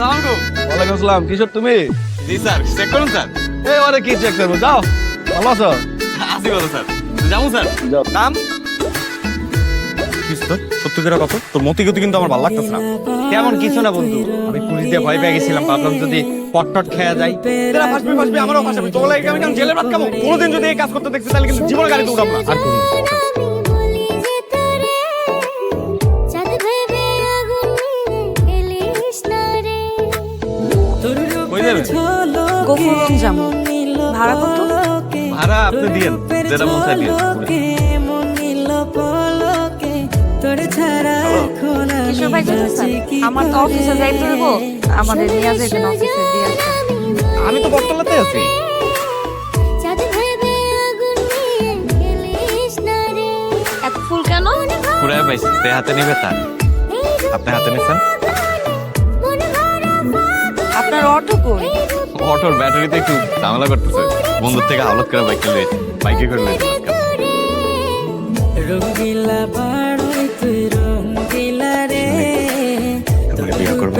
ওয়ালাইকুম আসসালাম। কিশোর তুমি? জি স্যার চেক করুন স্যার। এই ওরে কি চেক করব? যাও। ভালো আছো? আসি কথা স্যার। যাব স্যার। নাম সত্যি করে কত তোর মতি গতি কিন্তু আমার ভালো লাগতেছে না। তেমন কিছু না বন্ধু। আমি পুলিশ দিয়ে ভয় পেয়ে গেছিলাম। ভাবলাম যদি পটটট খেয়া যায় তোরা ফাসবি ফাসবি আমারও ফাসবি তোর লাগে আমি কেমন ভাত খাব। কোনোদিন যদি এই কাজ করতে দেখছি তাহলে কিন্তু জীবনে গাড়িতে উঠাবো না। আর যাবেন গফুরগঞ্জ যাব ভাড়া কত? ভাড়া আপনি দিয়েন যেটা মন চাই দিয়েন কিশোর ভাই যেতেছেন আমার তো অফিসে যাইতে হইব আমাদের নিয়ে যাইবেন অফিসে দিয়ে আমি তো বটতলাতে আছি। ফুল কেন? পুরাই পাইছি হাতে নেবে তার। আপনি হাতে নিছেন? কই অটোর ব্যাটারিতে একটু ঝামেলা করতেছে। বন্ধুর থেকে হাওলাত করে বাইকে লইছি বাইকে করে রঙ্গিলা তুই রঙ্গিলা রে। বিয়ে করব।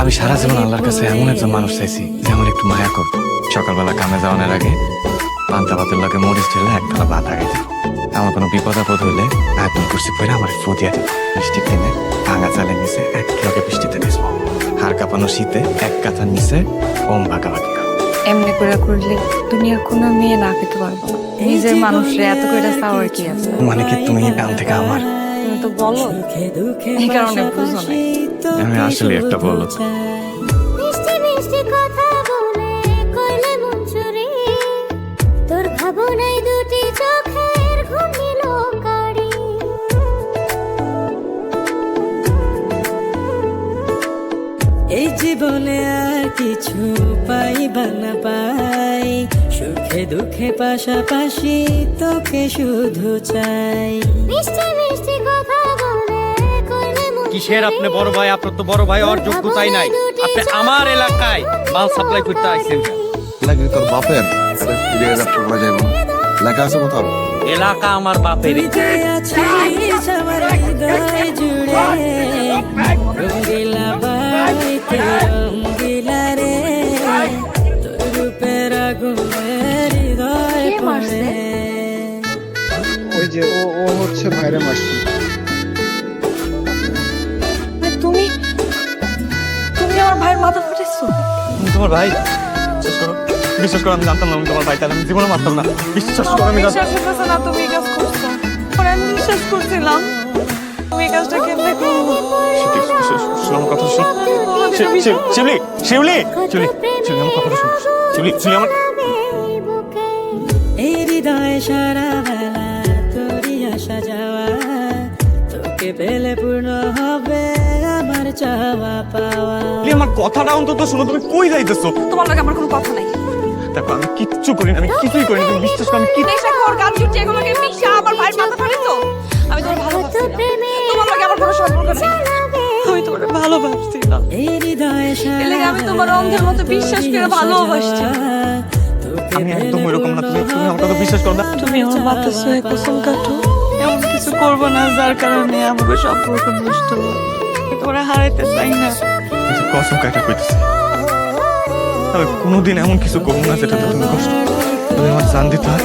আমি সারা জীবন আল্লাহর কাছে এমন একজন মানুষ চাইছি যে আমার একটু মায়া করবে সকালবেলা কামে যাওয়ানোর আগে পান্তা ভাতের লোকে মরিচ ঢেলে একতলা ভাত আগে আমার কোনো বিপদ আপদ হইলে আয়তন কুর্সি করে আমার বৃষ্টি দিনে ভাঙা চালের নিচে এক লগে বৃষ্টিতে দিসব হাড় কাঁপানো শীতে এক কাঁথার নিচে ওম ভাগাভাগি খাব। এমনি করে করলে দুনিয়ার কোনো মেয়ে না পেতে পারব। নিজের মানুষের এত করে চাওয়ার কি আছে? মানে কি তুমি গান থেকে আমার? তুমি তো বলো। এই কারণে বুঝো না আমি আসলে একটা বলো এই জীবনে আর কিছু পাইবা না পাই। সুখে দুঃখে পাশাপাশি তোকে শুধু চাই। মিষ্টি মিষ্টি কথা বলে কইলে কিসের আপনি বড় ভাই? আপনার তো বড় ভাই আর যোগ্যতাই নাই। আপনি আমার এলাকায় মাল সাপ্লাই করতে আইছেন। লাগি তোর বাপের আরে ফিরে যাত্রা যাইব। লেখা আছে কোথাও? এলাকা আমার বাপের। ওই যে ও ও হচ্ছে ভাইরে মারছে। তুমি তুমি আমার ভাইয়ের মাথা ফাটাইছো। তোমার ভাই? বিশ্বাস করো। বিশ্বাস করো আমি জানতাম না আমি তোমার ভাই তাহলে আমি জীবনে মারতাম না। বিশ্বাস করো আমি জানতাম বিশ্বাস হইতেছে না তুমি এই কাজ করছ। পরে আমি বিশ্বাস করছিলাম। তুমি এই কাজটা কেমনে করব আমার কথা শোন। শিব- শিব- শিবলি শিবলি শিবলি শিবলি আমার কথা শোন। শিবলি শিবলি আমার এই হৃদয় সারা বেলা তোরই আসা যাওয়া। তোকে পেলে পূর্ণ হবে আমার চাওয়া পাওয়া। আমার কথাটা অন্তত শোনো তুমি কই যাইতেছো? তোমার লাগে আমার কোনো কথা নাই। দেখো আমি কিচ্ছু করি না আমি কিছুই করি না তুমি বিশ্বাস করো আমি কি নেশা কর গান ছুটি এগুলোকে মিশা আমার ভাইয়ের মাথা ফাটাইছো আমি তোমার ভালোবাসছিলাম তোমার লাগে আমার কোনো সম্পর্ক নেই। আমি তোমার ভালোবাসছিলাম এই হৃদয় সারা এর লাগে আমি তোমার অন্ধের মতো বিশ্বাস করে ভালোবাসছি আমি একদম ওইরকম না তুমি তুমি আমার কথা বিশ্বাস করো না। তুমি আমার মাথা ছুঁয়ে কসম কাটো। এমন কিছু করব না যার কারণে আমাকে সম্পর্ক নষ্ট তোমার হারাইতে চাই না। কসম কাটা কইতেছি। আমি কোনোদিন এমন কিছু করব না যেটাতে তুমি কষ্ট তুমি আমার জান দিতে হয়।